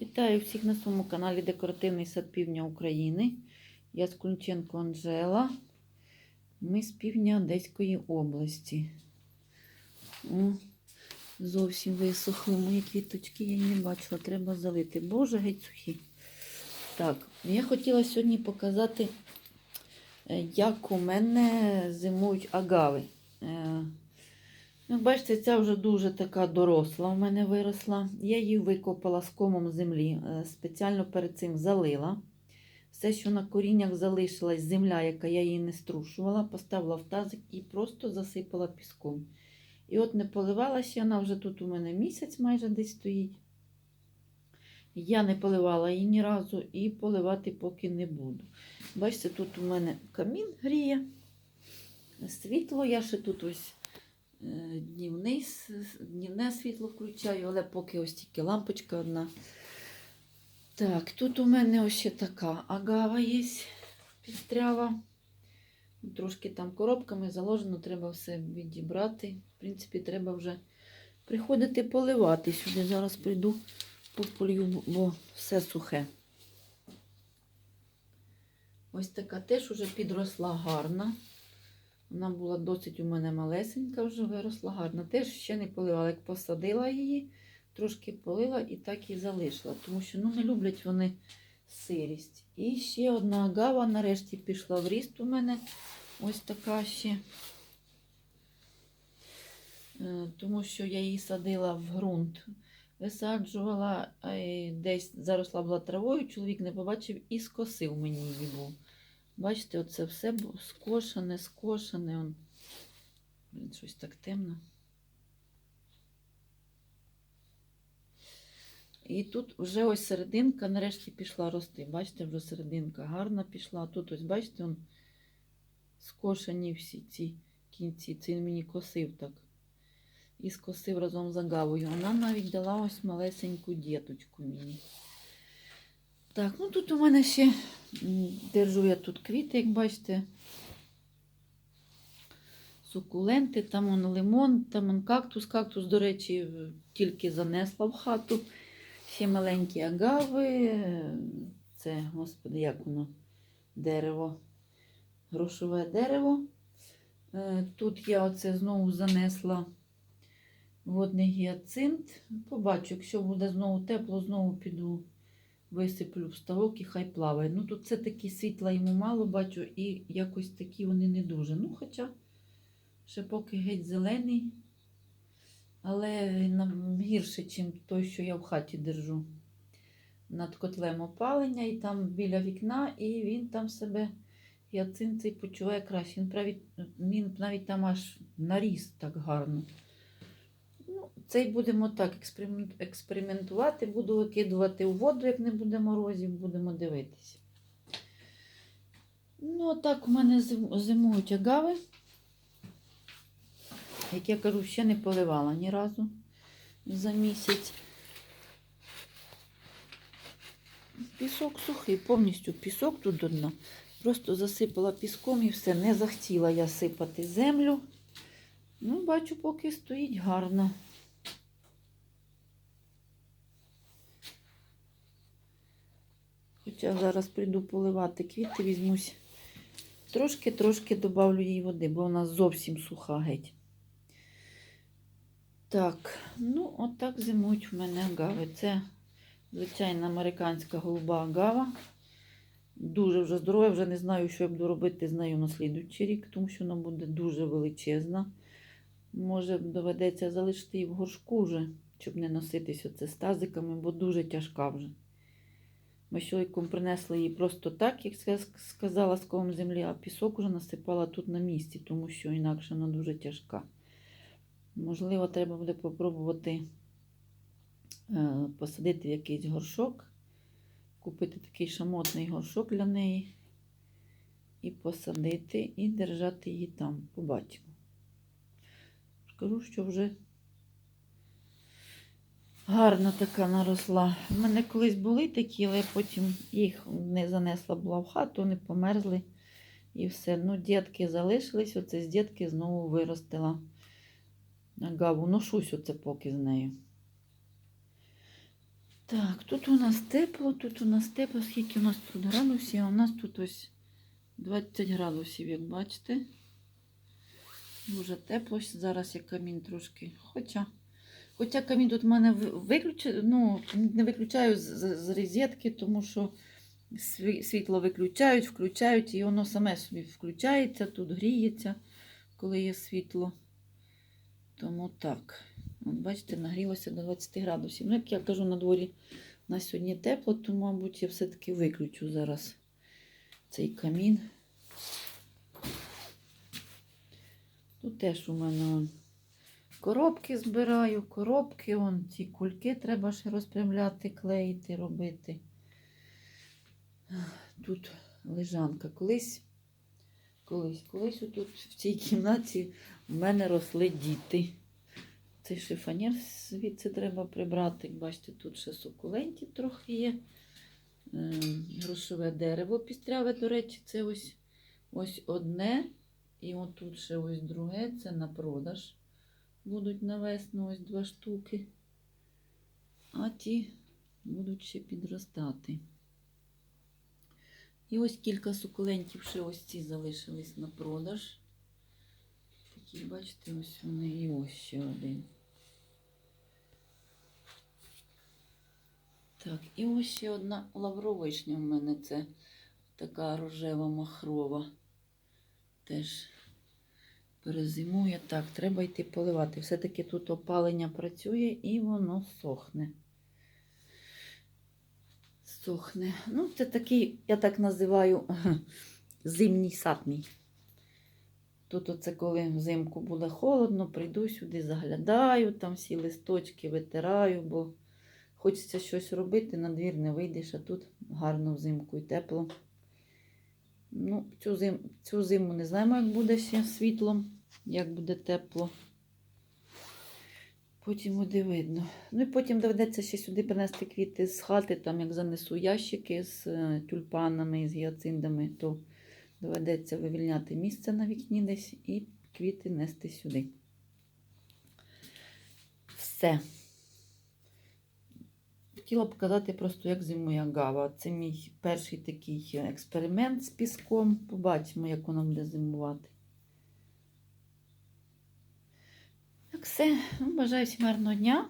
Вітаю всіх на своєму каналі Декоративний сад Півдня України. Я з Кунченко Анжела. Ми з півдня Одеської області. О, зовсім висохли мої квіточки, я не бачила, треба залити. Боже, геть сухі. Так, я хотіла сьогодні показати, е, як у мене зимують агави. Ну, бачите, ця вже дуже така доросла у мене виросла. Я її викопала з комом землі, е, спеціально перед цим залила. Все, що на коріннях залишилась земля, яка я її не струшувала, поставила в тазик і просто засипала піском. І от не поливалася, вона вже тут у мене місяць майже десь стоїть. Я не поливала її ні разу і поливати поки не буду. Бачите, тут у мене камін гріє, світло, я ще тут ось днівний, днівне світло включаю, але поки ось тільки лампочка одна. Так, тут у мене ось ще така агава є підстрява. Трошки там коробками заложено, треба все відібрати. В принципі, треба вже приходити поливати сюди. Зараз прийду пополью, бо все сухе. Ось така теж уже підросла гарна. Вона була досить у мене малесенька, вже виросла гарна. Теж ще не поливала, як посадила її, трошки полила і так і залишила, тому що ну, не люблять вони сирість. І ще одна агава нарешті пішла в ріст у мене. Ось така ще. Е, Тому що я її садила в ґрунт, висаджувала, десь заросла була травою, чоловік не побачив і скосив мені її був. Бачите, оце все скошене, скошене. Он. Блін, щось так темно. І тут вже ось серединка нарешті пішла рости. Бачите, вже серединка гарна пішла. Тут ось, бачите, он скошені всі ці кінці. Це він мені косив так. І скосив разом з агавою. Вона навіть дала ось малесеньку діточку мені. Так, ну тут у мене ще держу я тут квіти, як бачите. Сукуленти, там он лимон, там он кактус. Кактус, до речі, тільки занесла в хату. Ще маленькі агави. Це, господи, як воно? Дерево. Грошове дерево. Е, Тут я оце знову занесла водний гіацинт. Побачу, якщо буде знову тепло, знову піду висиплю в ставок і хай плаває. Ну тут це такі світла йому мало бачу, і якось такі вони не дуже. Ну, хоча ще поки геть зелений, але гірше, ніж той, що я в хаті держу. Над котлем опалення, і там біля вікна, і він там себе гіацинт цей почуває краще. Він, праві, він навіть там аж наріс так гарно. Цей будемо так експериментувати. Буду викидувати у воду, як не буде морозів, будемо дивитися. Ну, так у мене зимують агави. Як я кажу, ще не поливала ні разу за місяць. Пісок сухий, повністю пісок тут до дна. Просто засипала піском і все. Не захотіла я сипати землю. Ну, бачу, поки стоїть гарно. Хоча зараз прийду поливати квіти, візьмусь. Трошки-трошки добавлю їй води, бо вона зовсім суха геть. Так, ну, отак зимують в мене агави. Це звичайна американська голуба агава. Дуже вже здорова, вже не знаю, що я буду робити з нею на слідуючий рік, тому що вона буде дуже величезна. Може, доведеться залишити її в горшку вже, щоб не носитися це з тазиками, бо дуже тяжка вже. Ми чоловіком принесли її просто так, як ска- сказала, з колом землі, а пісок уже насипала тут на місці, тому що інакше вона дуже тяжка. Можливо, треба буде попробувати е, посадити в якийсь горшок, купити такий шамотний горшок для неї і посадити, і держати її там. Побачимо. Скажу, що вже гарна така наросла. У мене колись були такі, але потім їх не занесла була в хату, вони померзли і все. Ну, дітки залишились, оце з дітки знову виростила агаву. Ношусь оце поки з нею. Так, тут у нас тепло, тут у нас тепло, скільки у нас тут градусів, а у нас тут ось 20 градусів, як бачите. Дуже тепло. Зараз я камін трошки. Хоча, хоча камін тут в мене виключаю, ну, не виключаю з, з, з розетки, тому що світло виключають, включають, і воно саме собі включається, тут гріється, коли є світло. Тому так. От бачите, нагрілося до 20 градусів. Ну, як я кажу, на дворі на сьогодні тепло, то, мабуть, я все-таки виключу зараз цей камін. Тут теж у мене коробки збираю, коробки, он, ці кульки треба ще розпрямляти, клеїти, робити. Тут лежанка. Колись, колись, колись тут в цій кімнаті в мене росли діти. Цей шифонер звідси треба прибрати. Бачите, тут ще сукулентів трохи є. Е, Грошове дерево пістряве, до речі, це ось, ось одне. І отут ще ось друге. Це на продаж. Будуть на весну ось два штуки. А ті будуть ще підростати. І ось кілька сукулентів ще ось ці залишились на продаж. Такі, бачите, ось вони і ось ще один. Так, і ось ще одна лавровишня в мене це така рожева махрова. Теж перезимує. Так, треба йти поливати. Все-таки тут опалення працює і воно сохне. Сохне. Ну, це такий, я так називаю, зимній сад. Тут оце коли взимку буде холодно, прийду сюди, заглядаю, там всі листочки витираю, бо хочеться щось робити, на двір не вийдеш, а тут гарно взимку і тепло. Ну, цю, зим, цю зиму не знаємо, як буде ще світлом, як буде тепло. Потім буде видно. Ну і потім доведеться ще сюди принести квіти з хати, там як занесу ящики з е, тюльпанами, з гіациндами, то доведеться вивільняти місце на вікні десь і квіти нести сюди. Все. Хотіла показати просто, як зимує гава. Це мій перший такий експеримент з піском. Побачимо, як воно буде зимувати. Так, все. Ну, бажаю всім гарного дня.